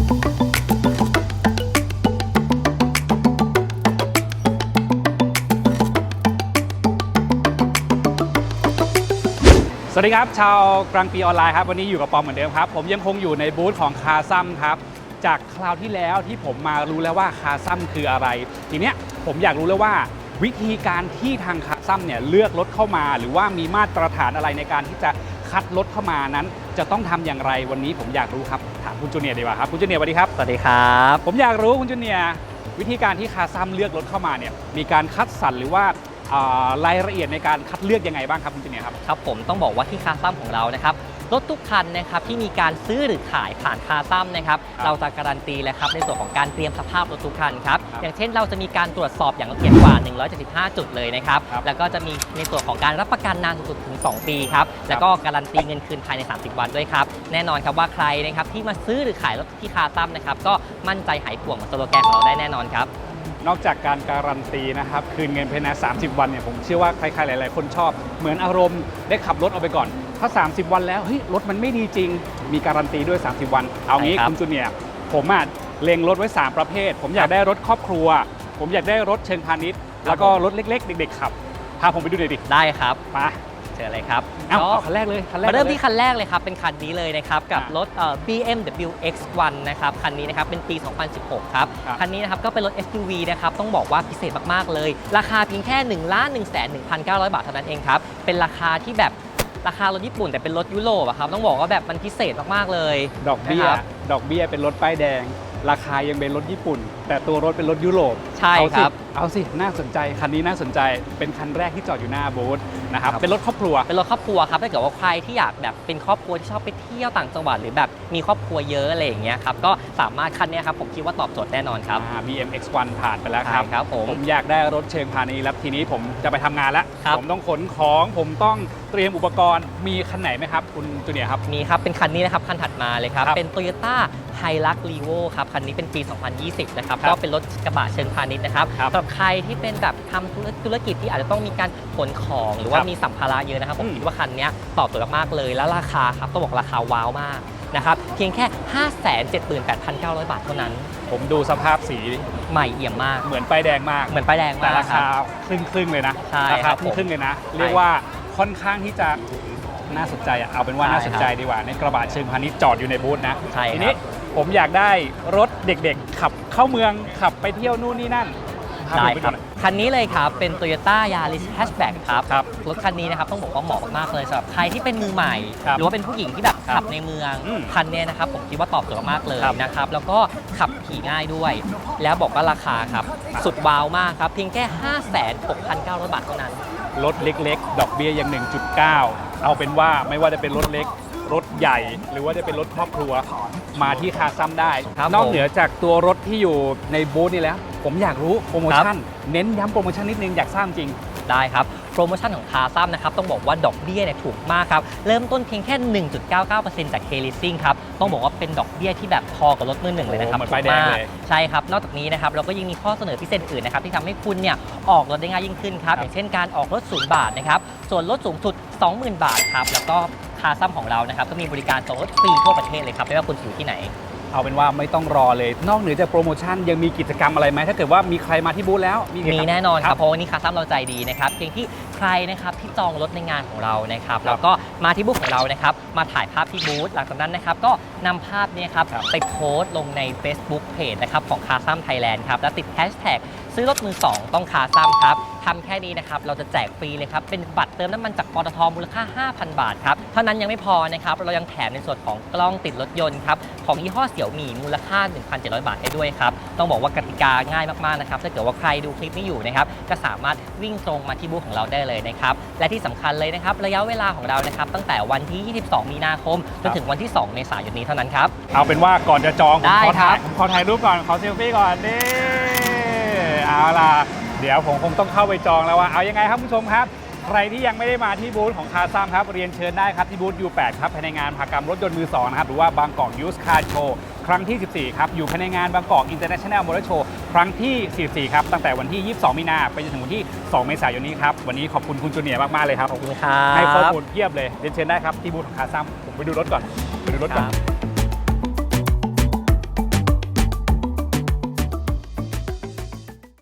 สวัสดีครับ ชาวกลางปีออนไลน์ครับ วันนี้อยู่กับปอมเหมือนเดิมครับ ผมยังคงอยู่ในบูธของคาซัมครับ จากคราวที่แล้วที่ผมมารู้แล้วว่าคาซัมคืออะไร ทีเนี้ยผมอยากรู้แล้วว่าวิธีการที่ทางคาซัมเนี่ยเลือกรถเข้ามา หรือว่ามีมาตรฐานอะไรในการที่จะคัดรถเข้ามานั้น จะต้องทำอย่างไรวันนี้ผมอยากรู้ครับถามคุณจูเนียร์ดีกว่าครับคุณจูเนียร์สวัสดีครับสวัสดีครับ ผมอยากรู้คุณจูเนียร์วิธีการที่คาซัมเลือกรถเข้ามาเนี่ยมีการคัดสรรหรือว่าอ่ารายละเอียดในการคัดเลือกยังไงบ้างครับคุณจูเนียร์ครับครับผมต้องบอกว่าที่คาซัมของเรานะครับ รถทุกคันนะครับที่มีการซื้อหรือขายผ่านคาซัมนะครับครับเราจะการันตีเลยครับในส่วนของการเตรียมสภาพรถทุกคันครับครับอย่างเช่นเราจะมีการตรวจสอบอย่างละเอียดกว่า 175 จุดเลยนะครับครับแล้วก็จะมีในส่วนของการรับประกันนานสุดๆถึง 2 ปีครับแล้วก็การันตีเงินคืนภายใน 30 วันด้วยครับแน่นอนครับว่าใครนะครับที่มาซื้อหรือขายรถที่คาซัมนะครับก็มั่นใจหายห่วงเหมือนสโลแกนของเราได้แน่นอนครับนอกจากการการันตีนะครับ คืนเงินภายใน 30 วันเนี่ยผมเชื่อว่าใครๆ หลาย ๆ คนชอบ เหมือนอารมณ์ได้ขับรถออกไปก่อน ถ้า 30 วันแล้วเฮ้ยรถมันไม่ดีจริง มีการันตีด้วย 30 วัน เอางี้ใช่ครับ คุณจูเนียร์ผมอะเล็งรถไว้ 3 ประเภท ผมอยากได้รถครอบครัว ผมอยากได้รถเชิงพาณิชย์ แล้วก็รถเล็ก ๆ เด็ก ๆ ขับ พาผมไปดูหน่อยดิได้ครับมาเชิญเลยครับเอาก็เอาคันแรกเลยคันแรกมาเริ่มลย ที่คันแรกเลยครับ เป็นคันนี้เลยนะครับ กับอะรถเอ่อ BMW X1 นะครับ คันนี้นะครับ เป็นปี 2016 ครับ ครับ คันนี้นะครับก็เป็นรถ SUV นะครับ ต้องบอกว่าพิเศษมาก ๆ เลย ราคาเพียงแค่ 1 1 1 1,900 บาทเท่านั้นเองครับ เป็นราคาที่แบบ ราคารถญี่ปุ่นแต่เป็นรถยุโรปอะครับต้องบอกว่าแบบมันพิเศษมากๆเลย ดอกเบี้ย นะครับดอกเบี้ยเป็นรถป้ายแดง ราคายังเป็นรถญี่ปุ่น แต่ตัวรถเป็นรถยุโรปใช่เอาคสิรับ เอาสิ น่าสนใจ คันนี้น่าสนใจ เป็นคันแรกที่จอดอยู่หน้าบูธนะครับครับ เป็นรถครอบครัว เป็นรถครอบครัวครับถ้าเกิดว่าใครที่อยากแบบเป็นครอบครัวที่ชอบไปเที่ยวต่างจังหวัดหรือแบบมีครอบครัวเยอะอะไรอย่างเงี้ยครับ ก็สามารถคันเนี้ยครับผมคิดว่าตอบโจทย์แน่นอนครับอ่า BM X1 ผ่านไปแล้วครับใช่ครับผมผมอยากได้รถเชิงพาณิชย์แล้วทีนี้ผมจะไปทำงานแล้วครับผมต้องขนของ ผมต้องเตรียมอุปกรณ์ มีคันไหนไหมครับคุณจูเนียร์ครับ มีครับ เป็นคันนี้นะครับ คันถัดมาเลยครับครับ เป็น Toyota h i l u x r e v o ครับ คันนี้เป็นปี 2020 นะครับครับก็เป็นรถกระบะเชิงพาณิชย์นะครับครับสำหรับใครที่เป็นแบบทำธุรธุรกิจที่อาจจะต้องมีการขนของหรือว่าครับมีสัมภาระเยอะนะครับผอืมมคิดว่าคันเนี้ยตอบโจทย์มากๆเลย แล้วราคาครับต้องบอกราคาว้าวมากนะครับเพียงแค่ 578,900 บาทเท่านั้น ผมดูสภาพสีใหม่เอี่ยมมาก เหมือนป้ายแดงมาก เหมือนป้ายแดงแต่มากราครัคาบครึ่งครึ่งๆเลยนะใช่ราครัคาบครึ่งครึ่งๆเลยนะใช่เรียกว่าค่อนข้างที่จะน่าสนใจอะเอาเป็นว่าใช่น่าสนใจครับดีกว่าในกระบะเชิงพาณิชย์จอดอยู่ในบูธนะใช่ครับทีนี้ผมอยากได้รถเด็กๆ ขับเข้าเมืองขับไปเที่ยวนู่นนี่นั่น พาผมได้ไปครับหน่อยคันนี้เลยครับ เป็น Toyota Yaris Hatchback ครับครับรถคันนี้นะครับ ต้องบอกว่าเหมาะมากๆเลยสำหรับใครที่เป็นมือใหม่ ครับหรือว่าเป็นผู้หญิงที่แบบครับขับในเมืองอืมคันเนี้ยนะครับผมคิดว่าตอบโจทย์มากเลยครับนะครับ แล้วก็ขับขี่ง่ายด้วย แล้วบอกว่าราคาครับ สุดว้าวมากครับ เพียงแค่ 56,900บาทเท่านั้น รถเล็ก ๆ ดอกเบี้ยยัง1.9 เอาเป็นว่าไม่ว่าจะเป็นรถเล็ก รถใหญ่ หรือว่าจะเป็นรถครอบครัวมาที่คาซัมได้ ครับนอกผมเหนือจากตัวรถที่อยู่ในบูธนี่แล้ว ผมอยากรู้โปรโมชั่น เน้นย้ำโปรโมชั่นนิดนึงอยากทราบจริง ได้ครับ โปรโมชั่นของคาซัมนะครับ ต้องบอกว่าดอกเบี้ยเนี่ยถูกมากครับ เริ่มต้นเพียงแค่ 1.99%จาก K Leasing ครับ ต้องบอกว่าเป็นดอกเบี้ยที่แบบพอกับรถมือหนึ่งเลยนะครับโอ้เหมือนป้ายแดงเลยถูกมากใช่ครับ นอกจากนี้นะครับเราก็ยังมีข้อเสนอพิเศษอื่นนะครับที่ทำให้คุณเนี่ยออกรถได้ง่ายยิ่งขึ้นครับ ครับ อย่างเช่นการออกรถศูนย์บาทนะครับ ส่วนลดสูงสุด 20,000 บาทครับ แล้วก็ คาซัมของเรานะครับก็มีบริการส่งรถฟรีทั่วประเทศเลยครับไม่ว่าคุณจะอยู่ที่ไหน เอาเป็นว่าไม่ต้องรอเลย นอกเหนือจากโปรโมชั่นยังมีกิจกรรมอะไรไหมถ้าเกิดว่ามีใครมาที่บูธแล้วมีกิจกรมีรมแน่นอนคครัรับบเพราะวันนี้คาซัมเราใจดีนะครับเพียงที่ใครนะครับที่จองรถในงานของเรานะครับครับแล้วก็มาที่บูธของเรานะครับมาถ่ายภาพที่บูธหลังจากนั้นนะครับก็นำภาพเนี้ครับครับ ไปโพสต์ลงใน Facebook Page นะครับของคาซัมไทยแลนด์ครับแล้วติดแฮชแท็กซื้อรถมือ2ต้องคาซัมครับ ทำแค่นี้นะครับเราจะแจกฟรีเลยครับเป็นบัตรเติมน้ำมันจากปตทมูลค่า 5,000 บาทครับเท่านั้นยังไม่พอนะครับเรายังแถมในส่วนของกล้องติดรถยนต์ครับของยี่ห้อเสี่ยวหมี่มูลค่า 1,700 บาทให้ด้วยครับต้องบอกว่ากติกาง่ายมากๆนะครับถ้าเกิดว่าใครดูคลิปนี้อยู่นะครับก็สามารถวิ่งตรงมาที่บูธของเราได้เลยนะครับและที่สำคัญเลยนะครับระยะเวลาของเรานะครับตั้งแต่วันที่ 22 มีนาคมจนถึงวันที่ 2 เมษายนนี้เท่านั้นครับเอาเป็นว่าก่อนจะจองผมได้ขอครัถ่ายบผมขอถ่ายรูปก่อนขอเซลฟี่ก่อนนี่เอาล่ะ เดี๋ยวผมคงต้องเข้าไปจองแล้วว่าเอายังไงครับคุณผู้ชมครับ ใครที่ยังไม่ได้มาที่บูธของคาซัมครับ เรียนเชิญได้ครับที่บูธ U8 ครับภายในงานพากรรมรถยนต์มือสองนะครับหรือว่าบางกอกยูสคาร์โชว์ครั้งที่ 14 ครับ อยู่ภายในงานบางกอกอินเตอร์เนชั่นแนลมอเตอร์โชว์ครั้งที่ 44 ครับ ตั้งแต่วันที่ 22 มีนาไปจนถึงวันที่ 2 เมษายนนี้ครับ วันนี้ขอบคุณคุณจูเนียร์มาก ๆ เลยครับ ขอบคุณครับ ให้ข้อมูลเพียบเลยเรียนเชิญได้ครับที่บูธของคาซัมผมไปดูรถก่อนไปดูรถก่อนครับ